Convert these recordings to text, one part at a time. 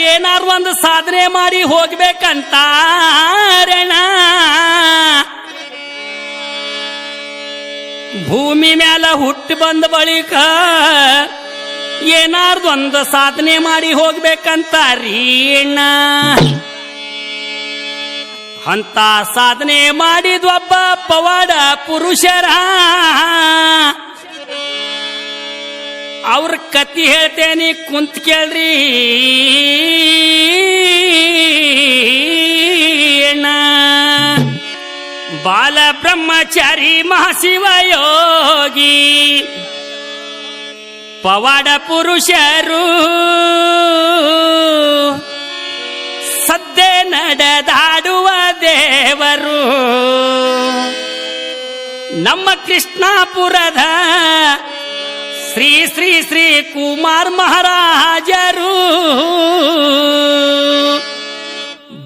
ಏನಾರು ಒಂದು ಸಾಧನೆ ಮಾಡಿ ಹೋಗ್ಬೇಕಂತಾರಣ? ಭೂಮಿ ಮೇಲೆ ಹುಟ್ಟಿ ಬಂದ ಬಳಿಕ ಏನಾರ್ದು ಸಾಧನೆ ಮಾಡಿ ಹೋಗ್ಬೇಕಂತ ರೀಣ ಅಂತ ಸಾಧನೆ ಮಾಡಿದ್ವಬ್ಬ ಪವಾಡ ಪುರುಷರ. ಅವ್ರ ಕತಿ ಹೇಳ್ತೇನೆ, ಕುಂತ್ ಕೇಳ್ರಿ. ಬಾಲ ಬ್ರಹ್ಮಚಾರಿ ಮಹಾಶಿವಯೋಗಿ ಪವಾಡ ಪುರುಷರು. ಸದ್ದೆ ನಡೆದಾಡುವ ದೇವರು. ನಮ್ಮ ಕೃಷ್ಣಾಪುರದ శ్రీ శ్రీ శ్రీ కుమార్ మహారాజరు.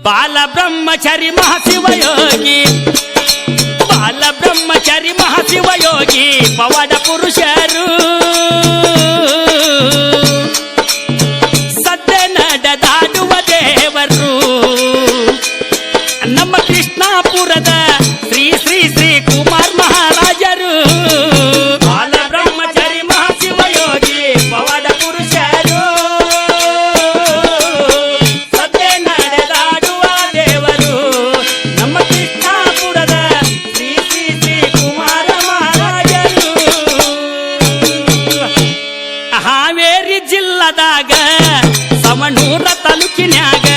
బాల బ్రహ్మచరి మహాశివయోగి బాల బ్రహ్మచరి మహాశివయోగి పవడ పురుష ಜಿಲ್ಲಾದಾಗ ಸಮನೂರ ತಾಲೂಕಿನ್ಯಾಗ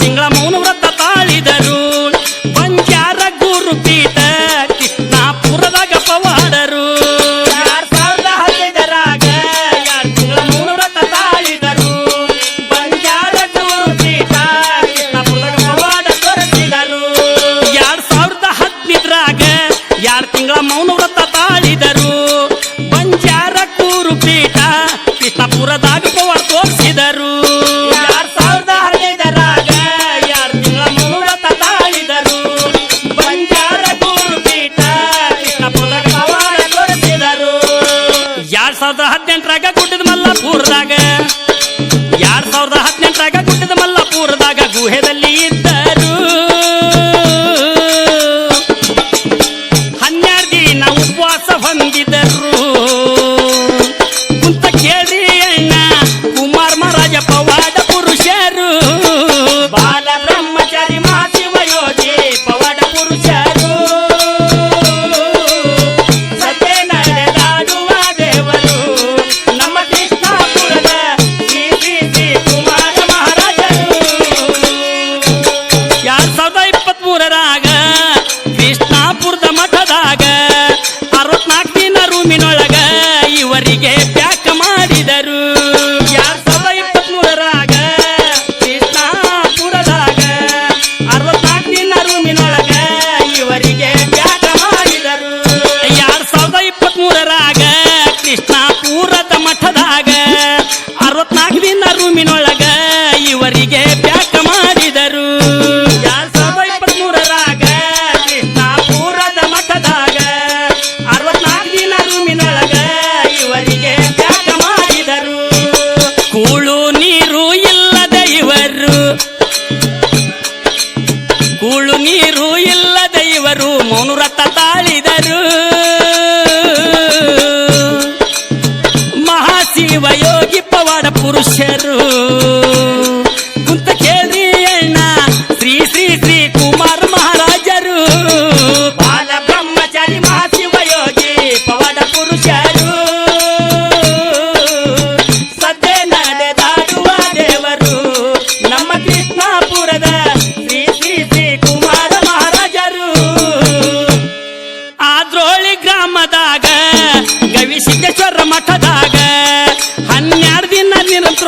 ತಿಂಗಳ ಮೌನ ವ್ರತ ಹದಿನೆಂಟರಾಗ ಗುಡ್ಡದ ಮಲ್ಲಾಪುರದಾಗ. ಎರಡ್ ಸಾವಿರದ ಹದಿನೆಂಟರಾಗ ಗುಡ್ಡದ ಮಲ್ಲಾಪುರದಾಗ ಗುಹೆದಲ್ಲಿ ಪವಾಡ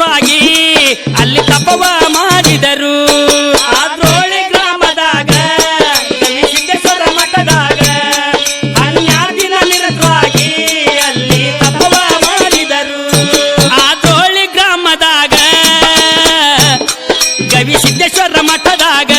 ನಿರಂತರವಾಗಿ ಅಲ್ಲಿ ತಪವ ಮಾಡಿದರು. ಆದ್ರೋಳಿ ಗ್ರಾಮದಾಗ ಗವಿಸಿದ್ದೇಶ್ವರ ಮಠದಾಗ ಹನ್ನೆರಡು ದಿನ ನಿರಂತರವಾಗಿ ಅಲ್ಲಿ ತಪವ ಮಾಡಿದರು. ಆದ್ರೋಳಿ ಗ್ರಾಮದಾಗ ಗವಿಸಿದ್ದೇಶ್ವರ ಮಠದಾಗ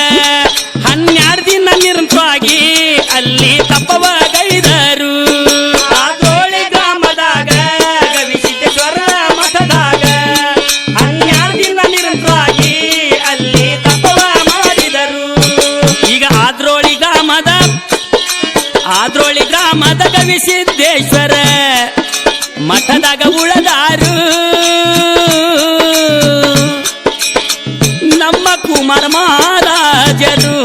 ಆದ್ರೋಳಿ ಗ್ರಾಮದ ಗವಿಸಿದ್ದೇಶ್ವರ ಮಠದಾಗ ಉಳದಾರು. ನಮ್ಮ ಕುಮಾರ ಮಹಾರಾಜರು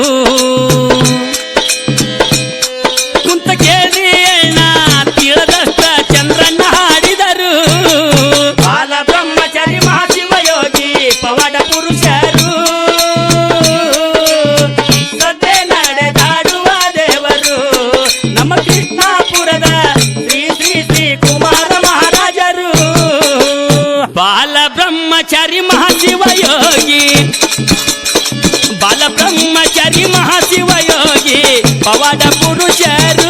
ಬಾಲ ಬ್ರಹ್ಮಚಾರಿ ಮಹಾಶಿವ ಯೋಗಿ ಪವಾಡ ಪುರುಷರು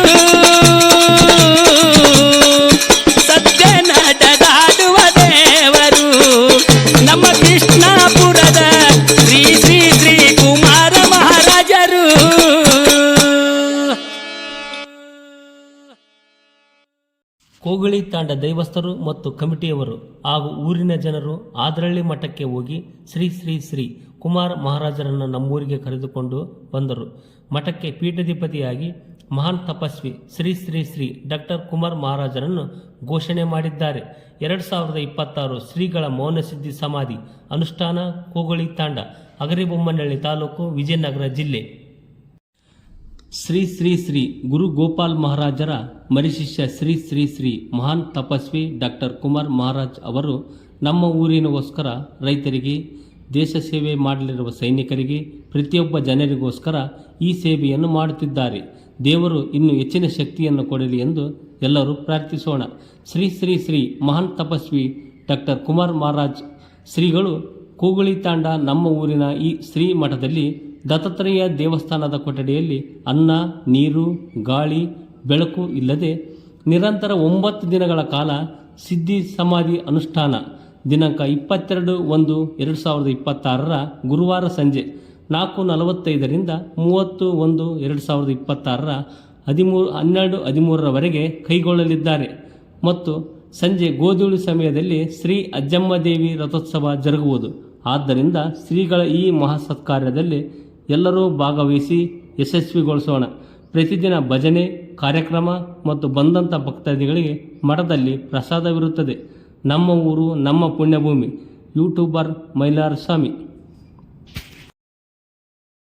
ಕೋಗಳಿ ತಾಂಡ ದೈವಸ್ಥರು ಮತ್ತು ಕಮಿಟಿಯವರು ಹಾಗೂ ಊರಿನ ಜನರು ಆದರಳ್ಳಿ ಮಠಕ್ಕೆ ಹೋಗಿ ಶ್ರೀ ಶ್ರೀ ಶ್ರೀ ಕುಮಾರ್ ಮಹಾರಾಜರನ್ನು ನಮ್ಮೂರಿಗೆ ಕರೆದುಕೊಂಡು ಬಂದರು. ಮಠಕ್ಕೆ ಪೀಠಾಧಿಪತಿಯಾಗಿ ಮಹಾನ್ ತಪಸ್ವಿ ಶ್ರೀ ಶ್ರೀ ಶ್ರೀ ಡಾಕ್ಟರ್ ಕುಮಾರ್ ಮಹಾರಾಜರನ್ನು ಘೋಷಣೆ ಮಾಡಿದ್ದಾರೆ. ಎರಡು ಸಾವಿರದ ಇಪ್ಪತ್ತಾರು ಶ್ರೀಗಳ ಮೌನಸಿದ್ಧಿ ಸಮಾಧಿ ಅನುಷ್ಠಾನ ಕೋಗಳಿ ತಾಂಡ ಅಗರಿಬೊಮ್ಮನಹಳ್ಳಿ ತಾಲೂಕು ವಿಜಯನಗರ ಜಿಲ್ಲೆ. ಶ್ರೀ ಶ್ರೀ ಶ್ರೀ ಗುರು ಗೋಪಾಲ್ ಮಹಾರಾಜರ ಮರಿಶಿಷ್ಯ ಶ್ರೀ ಶ್ರೀ ಶ್ರೀ ಮಹಾನ್ ತಪಸ್ವಿ ಡಾಕ್ಟರ್ ಕುಮಾರ್ ಮಹಾರಾಜ್ ಅವರು ನಮ್ಮ ಊರಿನಗೋಸ್ಕರ ರೈತರಿಗೆ, ದೇಶ ಸೇವೆ ಮಾಡಲಿರುವ ಸೈನಿಕರಿಗೆ, ಪ್ರತಿಯೊಬ್ಬ ಜನರಿಗೋಸ್ಕರ ಈ ಸೇವೆಯನ್ನು ಮಾಡುತ್ತಿದ್ದಾರೆ. ದೇವರು ಇನ್ನು ಹೆಚ್ಚಿನ ಶಕ್ತಿಯನ್ನು ಕೊಡಲಿ ಎಂದು ಎಲ್ಲರೂ ಪ್ರಾರ್ಥಿಸೋಣ. ಶ್ರೀ ಶ್ರೀ ಶ್ರೀ ಮಹಾನ್ ತಪಸ್ವಿ ಡಾಕ್ಟರ್ ಕುಮಾರ್ ಮಹಾರಾಜ್ ಶ್ರೀಗಳು ಕೂಗುಳಿ ತಾಂಡ ನಮ್ಮ ಊರಿನ ಈ ಶ್ರೀ ಮಠದಲ್ಲಿ ದತ್ತಾತ್ರೇಯ ದೇವಸ್ಥಾನದ ಕೊಠಡಿಯಲ್ಲಿ ಅನ್ನ, ನೀರು, ಗಾಳಿ, ಬೆಳಕು ಇಲ್ಲದೆ ನಿರಂತರ ಒಂಬತ್ತು ದಿನಗಳ ಕಾಲ ಸಿದ್ಧಿ ಸಮಾಧಿ ಅನುಷ್ಠಾನ. ದಿನಾಂಕ ಇಪ್ಪತ್ತೆರಡು ಒಂದು ಎರಡು ಸಾವಿರದ ಇಪ್ಪತ್ತಾರರ ಗುರುವಾರ ಸಂಜೆ ನಾಲ್ಕು ನಲವತ್ತೈದರಿಂದ ಮೂವತ್ತು ಒಂದು ಎರಡು ಸಾವಿರದ ಇಪ್ಪತ್ತಾರರ ಹದಿಮೂರು, ಹನ್ನೆರಡು ಹದಿಮೂರರವರೆಗೆ ಕೈಗೊಳ್ಳಲಿದ್ದಾರೆ. ಮತ್ತು ಸಂಜೆ ಗೋಧೂಳಿ ಸಮಯದಲ್ಲಿ ಶ್ರೀ ಅಜ್ಜಮ್ಮದೇವಿ ರಥೋತ್ಸವ ಜರುಗುವುದು. ಆದ್ದರಿಂದ ಶ್ರೀಗಳ ಈ ಮಹಾಸತ್ಕಾರ್ಯದಲ್ಲಿ ಎಲ್ಲರೂ ಭಾಗವಹಿಸಿ ಯಶಸ್ವಿಗೊಳಿಸೋಣ. ಪ್ರತಿದಿನ ಭಜನೆ, ಕಾರ್ಯಕ್ರಮ ಮತ್ತು ಬಂದಂಥ ಭಕ್ತಾದಿಗಳಿಗೆ ಮಠದಲ್ಲಿ ಪ್ರಸಾದವಿರುತ್ತದೆ. ನಮ್ಮ ಊರು, ನಮ್ಮ ಪುಣ್ಯಭೂಮಿ. ಯೂಟ್ಯೂಬರ್ ಮೈಲಾರ ಸ್ವಾಮಿ